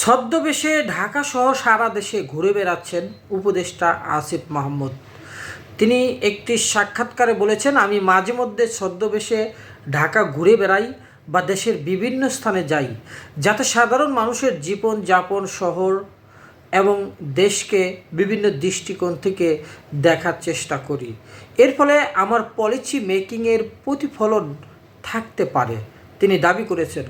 ছদ্মবেশে ঢাকা সহ সারা দেশে ঘুরে বেড়াচ্ছেন উপদেষ্টা আসিফ মাহমুদ। তিনি একটি সাক্ষাৎকারে বলেছেন, আমি মাঝে মধ্যে ছদ্মবেশে ঢাকা ঘুরে বেড়াই বা দেশের বিভিন্ন স্থানে যাই, যাতে সাধারণ মানুষের জীবন যাপন শহর এবং দেশকে বিভিন্ন দৃষ্টিকোণ থেকে দেখার চেষ্টা করি। এর ফলে আমার পলিসি মেকিংয়ের প্রতিফলন থাকতে পারে। তিনি দাবি করেছেন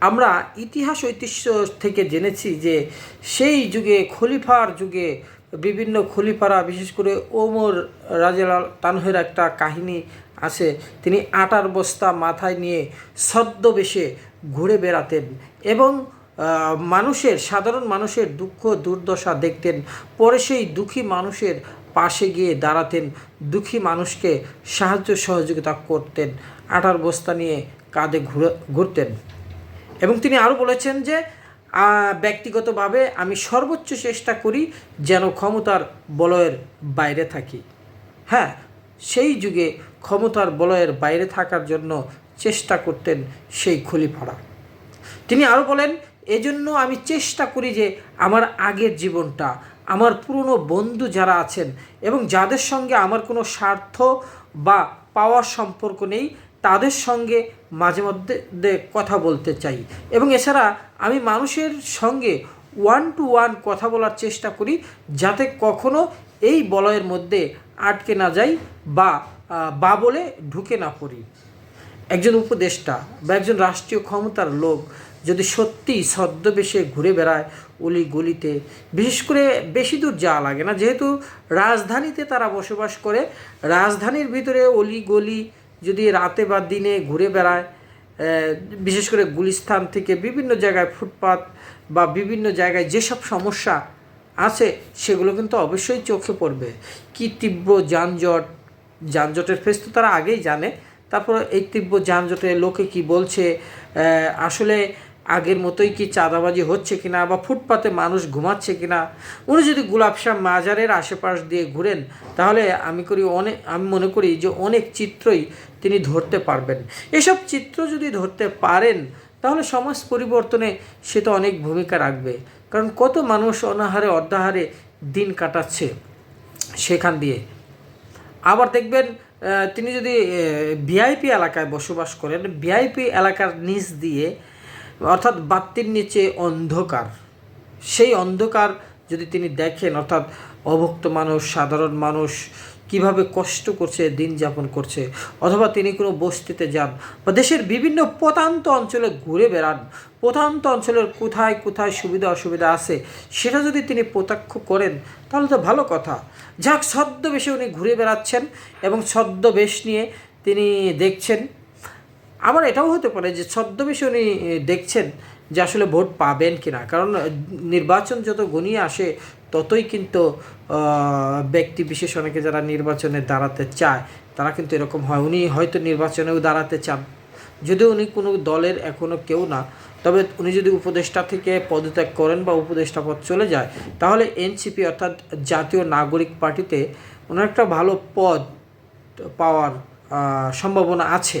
আমরা ইতিহাস ঐতিহ্য থেকে জেনেছি যে সেই যুগে খলিফার যুগে বিভিন্ন খলিফারা, বিশেষ করে ওমর রাজেলাল তানহের একটা কাহিনী আছে। তিনি আটার বস্তা মাথায় নিয়ে ছদ্মবেশে ঘুরে বেড়াতেন এবং মানুষের, সাধারণ মানুষের দুঃখ, দুর্দশা দেখতেন। পরে সেই দুঃখী মানুষের পাশে গিয়ে দাঁড়াতেন। দুঃখী মানুষকে সাহায্য সহযোগিতা করতেন। আটার বস্তা নিয়ে কাঁধে ঘুরে, ঘুরতেন। এবং তিনি আরও বলেছেন যে ব্যক্তিগতভাবে আমি সর্বোচ্চ চেষ্টা করি যেন ক্ষমতার বলয়ের বাইরে থাকি। হ্যাঁ সেই যুগে ক্ষমতার বলয়ের বাইরে থাকার জন্য চেষ্টা করতেন সেই খলিফারা। তিনি আরও বলেন, এজন্য আমি চেষ্টা করি যে আমার আগের জীবনটা, আমার পুরনো বন্ধু যারা আছেন এবং যাদের সঙ্গে আমার কোনো স্বার্থ বা পাওয়ার সম্পর্ক নেই তাদের সঙ্গে মাঝে মধ্যে কথা বলতে চাই। এবং এছাড়া আমি মানুষের সঙ্গে ওয়ান টু ওয়ান কথা বলার চেষ্টা করি, যাতে কখনো এই বলয়ের মধ্যে আটকে না যাই বা বা বলে ঢুকে না পড়ি। একজন উপদেষ্টা বা একজন রাষ্ট্রীয় ক্ষমতার লোক যদি সত্যিই ছদ্মবেশে ঘুরে বেড়ায় অলি গলিতে, বিশেষ করে বেশি দূর যাওয়া লাগে না। যেহেতু রাজধানীতে তারা বসবাস করে, রাজধানীর ভিতরে অলি গলি যদি রাতে বা দিনে ঘুরে বেড়ায় বিশেষ করে গুলিস্থান থেকে বিভিন্ন জায়গায় ফুটপাত বা বিভিন্ন জায়গায় যেসব সমস্যা আছে, সেগুলো কিন্তু অবশ্যই চোখে পড়বে। কি তীব্র যানজট, যানজটের ফেস তো তারা আগেই জানে, তারপর এই তীব্র যানজটে লোকে কি বলছে? আসলে আগের মতোই কি চাঁদাবাজি হচ্ছে কিনা বা ফুটপাতে মানুষ ঘুমাচ্ছে কিনা? উনি যদি গুলাবশাহ মাজারের আশেপাশ দিয়ে ঘুরেন, তাহলে আমি করি অনেক আমি মনে করি যে অনেক চিত্রই তিনি ধরতে পারবেন। এসব চিত্র যদি ধরতে পারেন, তাহলে সমাজ পরিবর্তনে সে তো অনেক ভূমিকা রাখবে। কারণ কত মানুষ অনাহারে অর্ধাহারে দিন কাটাচ্ছে সেখান দিয়ে। আবার দেখবেন তিনি যদি ভিআইপি এলাকায় বসবাস করেন, ভিআইপি এলাকার নিচ দিয়ে অর্থাৎ বাত্তির নিচে অন্ধকার। সেই অন্ধকার যদি তিনি দেখেন, অর্থাৎ অভক্ত মানুষ, সাধারণ মানুষ, কীভাবে কষ্ট করছে, দিন যাপন করছে, অথবা তিনি কোনো বস্তিতে যান, বা দেশের বিভিন্ন প্রতান্ত অঞ্চলে ঘুরে বেড়ান প্রতান্ত অঞ্চলের কোথায় কোথায় সুবিধা অসুবিধা আছে, সেটা যদি তিনি প্রত্যক্ষ করেন, তাহলে তো ভালো কথা। যাক, ছদ্মবেশে উনি ঘুরে বেড়াচ্ছেন এবং ছদ্মবেশ নিয়ে তিনি দেখছেন আবার এটাও হতে পারে যে ছদ্মবেশে উনি দেখছেন যে আসলে ভোট পাবেন কিনা। কারণ নির্বাচন যত ঘনিয়ে আসে, ততই কিন্তু ব্যক্তি বিশেষ অনেকে যারা নির্বাচনে দাঁড়াতে চায়, তারা কিন্তু এরকম হয়। উনি হয়তো নির্বাচনেও দাঁড়াতে চান। যদিও উনি কোনো দলের এখনও কেউ না, তবে উনি যদি উপদেষ্টা থেকে পদত্যাগ করেন বা উপদেষ্টা পদ চলে যায়, তাহলে এনসিপি অর্থাৎ জাতীয় নাগরিক পার্টিতে ওনার একটা ভালো পদ পাওয়ার সম্ভাবনা আছে।